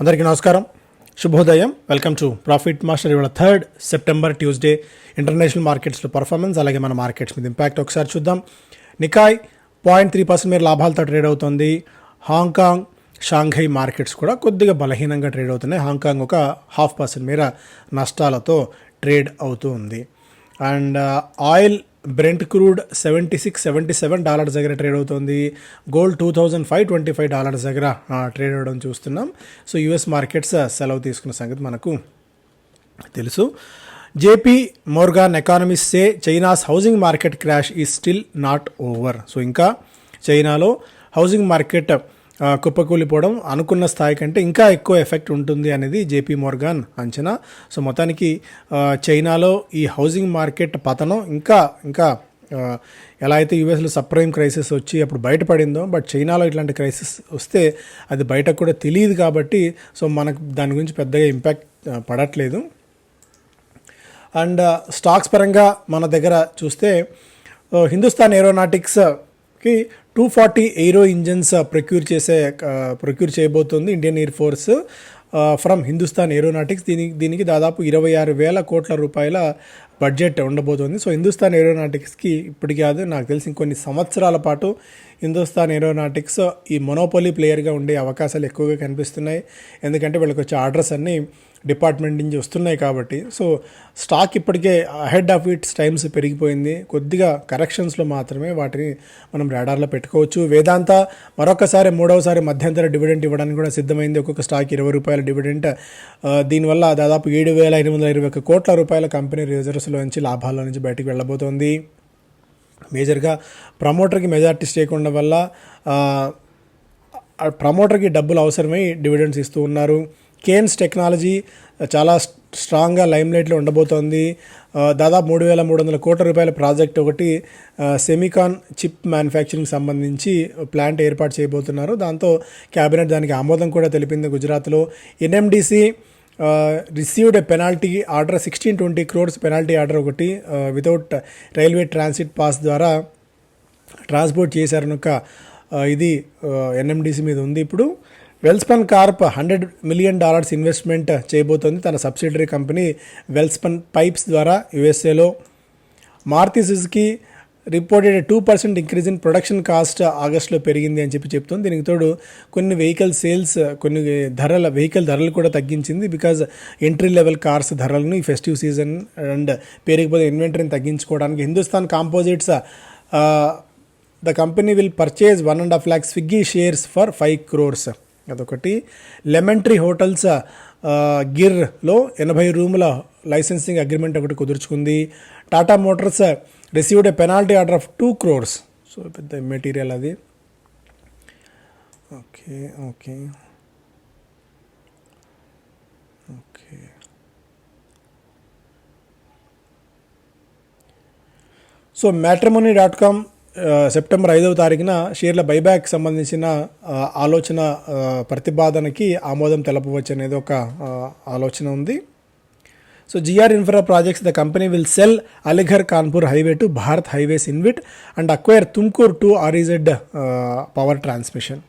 అందరికీ నమస్కారం. శుభోదయం. వెల్కమ్ టు ప్రాఫిట్ మాస్టర్ ఇవాళ థర్డ్ సెప్టెంబర్ ట్యూస్డే ఇంటర్నేషనల్ మార్కెట్స్లో పర్ఫార్మెన్స్ అలాగే మన మార్కెట్స్ మీద ఇంపాక్ట్ ఒకసారి చూద్దాం. నికాయ్ పాయింట్ త్రీ పర్సెంట్ మీరు లాభాలతో ట్రేడ్ అవుతుంది. హాంకాంగ్ షాంఘై మార్కెట్స్ కూడా కొద్దిగా బలహీనంగా ట్రేడ్ అవుతున్నాయి. హాంకాంగ్ ఒక హాఫ్ పర్సెంట్ మేర నష్టాలతో ట్రేడ్ అవుతూ ఉంది and oil brent crude seventy six seventy seven dollars దగ్గర ట్రేడ్ అవుతుంది. Gold two thousand five twenty five dollars దగ్గర ట్రేడ్ అవ్వడం చూస్తున్నాం. సో యుఎస్ మార్కెట్స్ సెలవు తీసుకున్న సంగతి మనకు తెలుసు. JP Morgan economist say China's housing market crash is still not over so ఇంకా చైనాలో హౌసింగ్ మార్కెట్ కుప్పకూలిపోవడం అనుకున్న స్థాయి కంటే ఇంకా ఎక్కువ ఎఫెక్ట్ ఉంటుంది అనేది జేపీ మోర్గాన్ అంచనా. సో మొత్తానికి చైనాలో ఈ హౌసింగ్ మార్కెట్ పతనం ఇంకా ఇంకా ఎలా అయితే యూఎస్లో సప్రైమ్ క్రైసిస్ వచ్చి అప్పుడు బయటపడిందో బట్ చైనాలో ఇట్లాంటి క్రైసిస్ వస్తే అది బయటకు కూడా తెలియదు కాబట్టి సో మనకు దాని గురించి పెద్దగా ఇంపాక్ట్ పడట్లేదు. అండ్ స్టాక్స్ పరంగా మన దగ్గర చూస్తే హిందుస్థాన్ ఏరోనాటిక్స్ కి two forty aero engines procure చేసే uh, ప్రొక్యూర్ చేయబోతుంది Indian air force from Hindustan aeronautics దీనికి దీనికి దాదాపు ఇరవై ఆరు వేల కోట్ల రూపాయల బడ్జెట్ ఉండబోతోంది. సో హిందుస్థాన్ ఏరోనాటిక్స్కి ఇప్పటికి కాదు నాకు తెలిసి ఇంకొన్ని సంవత్సరాల పాటు హిందుస్థాన్ ఏరోనాటిక్స్ ఈ మొనోపోలీ ప్లేయర్గా ఉండే అవకాశాలు ఎక్కువగా కనిపిస్తున్నాయి. ఎందుకంటే వీళ్ళకి వచ్చే ఆర్డర్స్ అన్నీ డిపార్ట్మెంట్ నుంచి వస్తున్నాయి కాబట్టి. సో స్టాక్ ఇప్పటికే అహెడ్ ఆఫ్ ఇట్స్ టైమ్స్ పెరిగిపోయింది. కొద్దిగా కరెక్షన్స్లో మాత్రమే వాటిని మనం రాడార్లో పెట్టుకోవచ్చు. వేదాంత మరొకసారి మూడవసారి మధ్యంతర డివిడెంట్ ఇవ్వడానికి కూడా సిద్ధమైంది. ఒక్కొక్క స్టాక్ ఇరవై రూపాయల డివిడెంట్ దీనివల్ల దాదాపు ఏడు వేల ఎనిమిది వందల ఇరవై ఒక కోట్ల రూపాయల కంపెనీ లాసెస్లో నుంచి లాభాల్లో నుంచి బయటకు వెళ్ళబోతోంది. మేజర్గా ప్రమోటర్కి మెజార్టీ స్టేక్ ఉండడం వల్ల ప్రమోటర్కి డబ్బులు అవసరమై డివిడెండ్స్ ఇస్తూ ఉన్నారు. కేన్స్ టెక్నాలజీ చాలా స్ట్రాంగ్గా లైమ్లైట్లో ఉండబోతోంది. దాదాపు మూడు వేల మూడు వందల కోట్ల రూపాయల ప్రాజెక్ట్ ఒకటి సెమికాన్ చిప్ మ్యానుఫ్యాక్చరింగ్ సంబంధించి ప్లాంట్ ఏర్పాటు చేయబోతున్నారు. దాంతో క్యాబినెట్ దానికి ఆమోదం కూడా తెలిపింది గుజరాత్లో. NMDC received a penalty order sixteen twenty crores penalty order ఒకటి వితౌట్ రైల్వే ట్రాన్సిట్ పాస్ ద్వారా ట్రాన్స్పోర్ట్ చేశారనుక ఇది ఎన్ఎండిసి మీద ఉంది. ఇప్పుడు Welspun Corp hundred million dollars investment చేయబోతోంది. తన సబ్సిడరీ కంపెనీ వెల్స్పన్ పైప్స్ ద్వారా యుఎస్ఏలో Maruti Suzuki reported two percent increase in production cost ఆగస్ట్లో పెరిగింది అని చెప్పి చెప్తుంది. దీనికి తోడు కొన్ని వెహికల్ సేల్స్ uh, కొన్ని ధరల వెహికల్ ధరలు కూడా తగ్గించింది బికాజ్ ఎంట్రీ లెవెల్ కార్స్ ధరలను ఈ ఫెస్టివ్ సీజన్ అండ్ పెరిగిపోతే ఇన్వెంటరీని తగ్గించుకోవడానికి Hindustan composites the company will purchase one and half lakh Swiggy shares for five crores అదొకటి. లెమన్ ట్రీ హోటల్స్ గిర్లో ఎనభై రూముల లైసెన్సింగ్ అగ్రిమెంట్ ఒకటి కుదుర్చుకుంది. Tata motors received a penalty order of two crores so పెద్ద material అది. Okay okay okay so matrimony dot com September ఐదవ తారీఖున షేర్ల buyback సంబంధించిన uh, ఆలోచన uh, ప్రతిపాదనకి ఆమోదం తెలపవచ్చు అనేది ఒక uh, ఆలోచన ఉంది. So GR infra projects the company will sell Aligarh Kanpur highway to Bharat highways InvIT and acquire Tumkur to REZ power transmission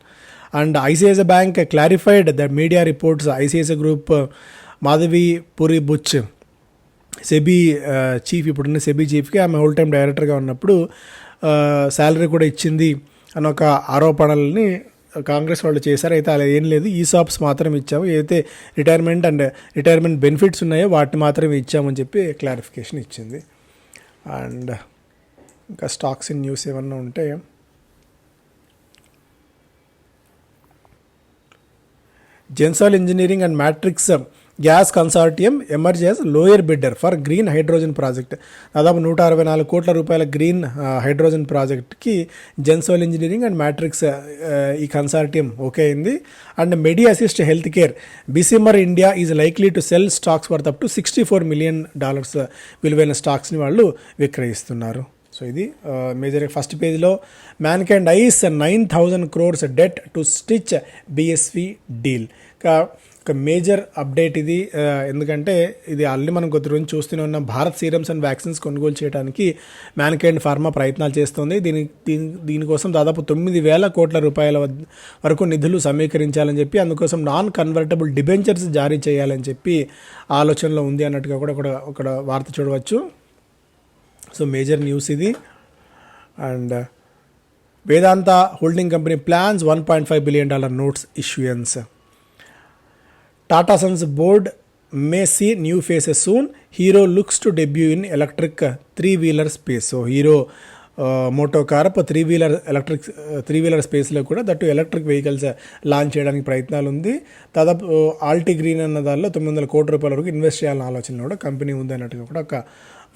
and ICICI bank clarified the media reports ICICI group Madhabi Puri Buch SEBI chief ఇప్పుడున్న SEBI చీఫ్కి ఆమె whole time డైరెక్టర్గా ఉన్నప్పుడు salary కూడా ఇచ్చింది అని ఒక ఆరోపణలని కాంగ్రెస్ వాళ్ళు చేశారు అయితే అలా ఏం లేదు. ఈ సాప్స్ మాత్రం ఇచ్చాము. ఏదైతే రిటైర్మెంట్ అండ్ రిటైర్మెంట్ బెనిఫిట్స్ ఉన్నాయో వాటిని మాత్రమే ఇచ్చామని చెప్పి క్లారిఫికేషన్ ఇచ్చింది. అండ్ ఇంకా స్టాక్స్ ఇన్ న్యూస్ ఏమన్నా ఉంటే Gensol engineering and Matrix gas consortium emerges lower bidder for green hydrogen project. దాదాపు నూట అరవై నాలుగు కోట్ల రూపాయల గ్రీన్ హైడ్రోజన్ ప్రాజెక్ట్కి జెన్సోల్ ఇంజనీరింగ్ అండ్ మ్యాట్రిక్స్ ఈ కన్సార్టియం ఓకే అయింది. And Medi Assist health care Bessemer India is likely to sell stocks worth up to sixty four million dollars విలువైన స్టాక్స్ని వాళ్ళు విక్రయిస్తున్నారు. సో ఇది మేజర్ ఫస్ట్ పేజ్లో. Mankind eyes nine thousand crores debt to stitch BSV deal ఒక major update ఇది. ఎందుకంటే ఇది ఆల్రెడీ మనం కొద్ది రోజు చూస్తూనే ఉన్న. భారత్ సీరమ్స్ అండ్ వ్యాక్సిన్స్ కొనుగోలు చేయడానికి మ్యాన్కైండ్ ఫార్మా ప్రయత్నాలు చేస్తుంది. దీని దీని దీనికోసం దాదాపు తొమ్మిది వేల కోట్ల రూపాయల వరకు నిధులు సమీకరించాలని చెప్పి అందుకోసం నాన్ కన్వర్టబుల్ డిబెంచర్స్ జారీ చేయాలని చెప్పి ఆలోచనలో ఉంది అన్నట్టుగా కూడా ఒక అక్కడ వార్త చూడవచ్చు. సో మేజర్ న్యూస్ ఇది. And Vedanta holding company plans one point five billion dollar notes issuance. Tata sons board may see new faces soon Hero looks to debut in electric three wheeler space so Hero MotoCorp three wheeler electric three wheeler స్పేస్లో కూడా that electric vehicles launch చేయడానికి ప్రయత్నాలు ఉంది దాదాపు ఆల్టీ green అన్న దానిలో తొమ్మిది వందల కోట్ల రూపాయల వరకు ఇన్వెస్ట్ చేయాలన్న ఆలోచన కూడా కంపెనీ ఉంది అన్నట్టుగా కూడా ఒక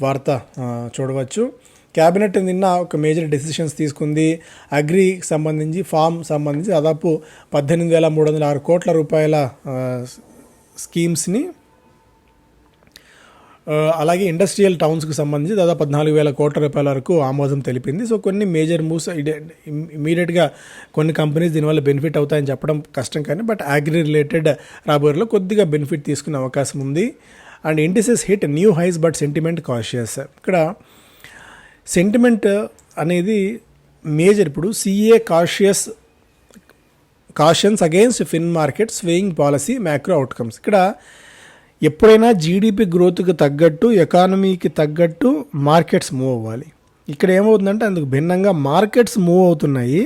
వార్త uh, చూడవచ్చు. క్యాబినెట్ నిన్న ఒక మేజర్ డెసిషన్స్ తీసుకుంది. అగ్రికి సంబంధించి ఫామ్ సంబంధించి దాదాపు పద్దెనిమిది వేల మూడు వందల ఆరు కోట్ల రూపాయల స్కీమ్స్ని అలాగే ఇండస్ట్రియల్ టౌన్స్కి సంబంధించి దాదాపు పద్నాలుగు వేల కోట్ల రూపాయల వరకు ఆమోదం తెలిపింది. సో కొన్ని మేజర్ మూవ్స్ ఇమీడియట్గా కొన్ని కంపెనీస్ దీనివల్ల బెనిఫిట్ అవుతాయని చెప్పడం కష్టం కానీ బట్ అగ్రి రిలేటెడ్ రాబోయేలో కొద్దిగా బెనిఫిట్ తీసుకునే అవకాశం ఉంది. And indices hit new highs but sentiment cautious. ఇక్కడ సెంటిమెంట్ అనేది మేజర్ ఇప్పుడు CA cautious cautions against fin market swaying policy macro outcomes ఇక్కడ ఎప్పుడైనా జీడిపి గ్రోత్కి తగ్గట్టు ఎకానమీకి తగ్గట్టు మార్కెట్స్ మూవ్ అవ్వాలి. ఇక్కడ ఏమవుతుందంటే అందుకు భిన్నంగా మార్కెట్స్ మూవ్ అవుతున్నాయి.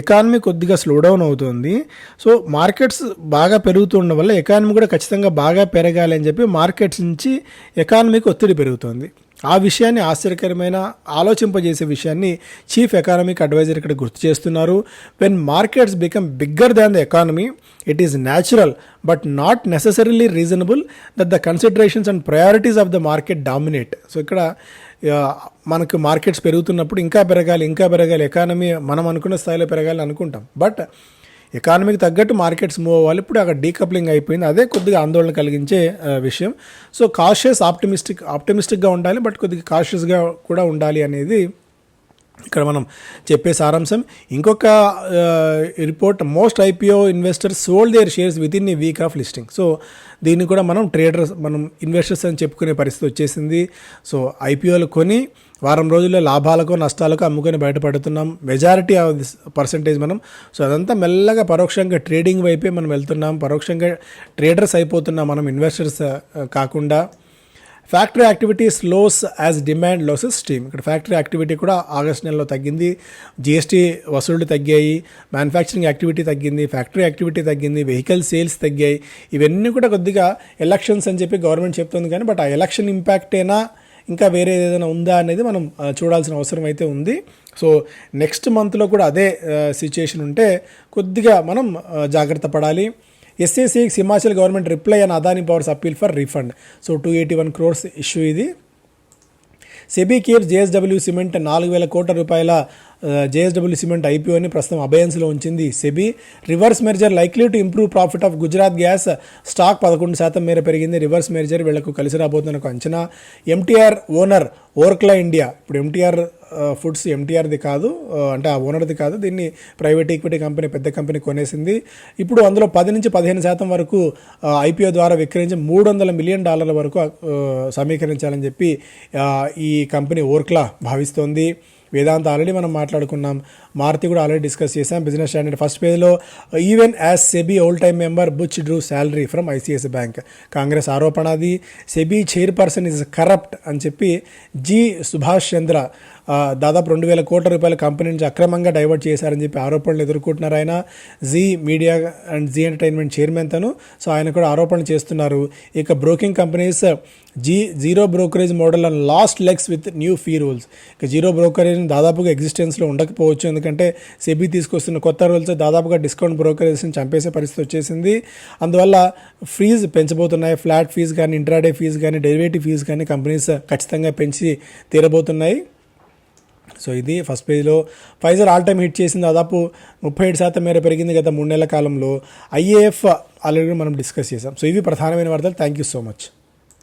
ఎకానమీ కొద్దిగా స్లో డౌన్ అవుతుంది. సో మార్కెట్స్ బాగా పెరుగుతుండడం వల్ల ఎకానమీ కూడా ఖచ్చితంగా బాగా పెరగాలి అని చెప్పి మార్కెట్స్ నుంచి ఎకానమీకి ఒత్తిడి పెరుగుతుంది. ఆ విషయాన్ని ఆశ్చర్యకరమైన ఆలోచింపజేసే విషయాన్ని చీఫ్ ఎకానమిక్ అడ్వైజర్ ఇక్కడ గుర్తు చేస్తున్నారు. When markets become bigger than the economy it is natural but not necessarily reasonable that the considerations and priorities of the market dominate so ఇక్కడ మనకు మార్కెట్స్ పెరుగుతున్నప్పుడు ఇంకా పెరగాలి ఇంకా పెరగాలి. ఎకానమీ మనం అనుకున్న స్థాయిలో పెరగాలి అనుకుంటాం. బట్ ఎకానమీకి తగ్గట్టు మార్కెట్స్ మూవ్ అవ్వాలి. ఇప్పుడు అక్కడ డీకప్లింగ్ అయిపోయింది. అదే కొద్దిగా ఆందోళన కలిగించే విషయం. సో కాషియస్ ఆప్టిమిస్టిక్ ఆప్టిమిస్టిక్గా ఉండాలి బట్ కొద్దిగా కాషియస్గా కూడా ఉండాలి అనేది ఇక్కడ మనం చెప్పే సారాంశం ఇంకొక report most IPO investors sold their shares within a week of listing so దీన్ని కూడా మనం ట్రేడర్స్ మనం ఇన్వెస్టర్స్ అని చెప్పుకునే పరిస్థితి వచ్చేసింది. సో ఐపీఓలు కొని వారం రోజుల్లో లాభాలకు నష్టాలకు అమ్ముకొని బయటపడుతున్నాం. మెజారిటీ ఆఫ్ దిస్ పర్సంటేజ్ మనం. సో అదంతా మెల్లగా పరోక్షంగా ట్రేడింగ్ వైపే మనం వెళ్తున్నాం. పరోక్షంగా ట్రేడర్స్ అయిపోతున్నాం మనం ఇన్వెస్టర్స్ కాకుండా. Factory activity slows as demand loses steam ఇక్కడ ఫ్యాక్టరీ యాక్టివిటీ కూడా ఆగస్ట్ నెలలో తగ్గింది. జిఎస్టీ వసూళ్ళు తగ్గాయి. మ్యానుఫ్యాక్చరింగ్ యాక్టివిటీ తగ్గింది. ఫ్యాక్టరీ యాక్టివిటీ తగ్గింది. వెహికల్ సేల్స్ తగ్గాయి. ఇవన్నీ కూడా కొద్దిగా ఎలక్షన్స్ అని చెప్పి గవర్నమెంట్ చెప్తుంది కానీ బట్ ఆ ఎలక్షన్ ఇంపాక్టేనా ఇంకా వేరే ఏదైనా ఉందా అనేది మనం చూడాల్సిన అవసరం అయితే ఉంది. సో నెక్స్ట్ మంత్లో కూడా అదే సిచ్యుయేషన్ ఉంటే కొద్దిగా మనం జాగ్రత్త పడాలి. ఎస్ఏసీకి Himachal government reply and Adani power's appeal for refund. So two eighty one crores issue ఇది. సెబీ కేప్స్ జేఎస్డబ్ల్యూ సిమెంట్ నాలుగు వేల కోట్ల రూపాయల జేఎస్డబ్ల్యూ సిమెంట్ ఐపీఓని ప్రస్తుతం అబయన్స్లో ఉంచింది SEBI. Reverse merger likely to improve profit of Gujarat gas. Stock పదకొండు శాతం మేర పెరిగింది. రివర్స్ మెర్జర్ వీళ్ళకు కలిసి రాబోతున్న ఒక అంచనా. MTR owner Orkla India. ఇప్పుడు ఎంటీఆర్ ఫుడ్స్ ఎంటీఆర్ది కాదు అంటే ఆ ఓనర్ది కాదు. దీన్ని ప్రైవేట్ ఈక్విటీ కంపెనీ పెద్ద కంపెనీ కొనేసింది. ఇప్పుడు అందులో పది నుంచి పదిహేను శాతం వరకు ఐపీఓ ద్వారా విక్రయించి మూడు వందల మిలియన్ డాలర్ల వరకు సమీకరించాలని చెప్పి ఈ కంపెనీ ఓర్క్లా భావిస్తోంది. వేదాంత ఆల్రెడీ మనం మాట్లాడుకున్నాం. మారుతి కూడా ఆల్రెడీ డిస్కస్ చేసాం బిజినెస్ స్టాండర్డ్ ఫస్ట్ పేజ్లో even as SEBI whole time member Buch drew salary from ICICI bank Congress ఆరోపణ అది. సెబీ చైర్పర్సన్ ఇస్ కరప్ట్ అని చెప్పి జి సుభాష్ చంద్ర దాదాపు రెండు వేల కోట్ల రూపాయల కంపెనీ నుంచి అక్రమంగా డైవర్ట్ చేశారని చెప్పి ఆరోపణలు ఎదుర్కొంటున్నారు ఆయన. Zee media and Zee entertainment chairman తను. సో ఆయన కూడా ఆరోపణలు చేస్తున్నారు. ఇక broking companies G zero brokerage model and last legs with new fee rules. ఇక జీరో బ్రోకరేజ్ దాదాపుగా ఎగ్జిస్టెన్స్లో ఉండకపోవచ్చు. ఎందుకంటే సెబీ తీసుకొస్తున్న కొత్త రూల్స్ దాదాపుగా డిస్కౌంట్ బ్రోకరేజ్ని చంపేసే పరిస్థితి వచ్చేసింది. అందువల్ల ఫీజు పెంచబోతున్నాయి. ఫ్లాట్ ఫీజు కానీ ఇంట్రాడే ఫీజు కానీ డెరివేటివ్ ఫీజు కానీ కంపెనీస్ ఖచ్చితంగా పెంచి తీరబోతున్నాయి. సో ఇది ఫస్ట్ పేజ్లో. ఫైజర్ ఆల్ టైమ్ హిట్ చేసింది దాదాపు ముప్పై ఏడు శాతం మేర పెరిగింది గత మూడు నెలల కాలంలో. ఐఏఎఫ్ ఆల్రెడీ మనం డిస్కస్ చేసాం సో ఇవి ప్రధానమైన వార్తలు. Thank you so much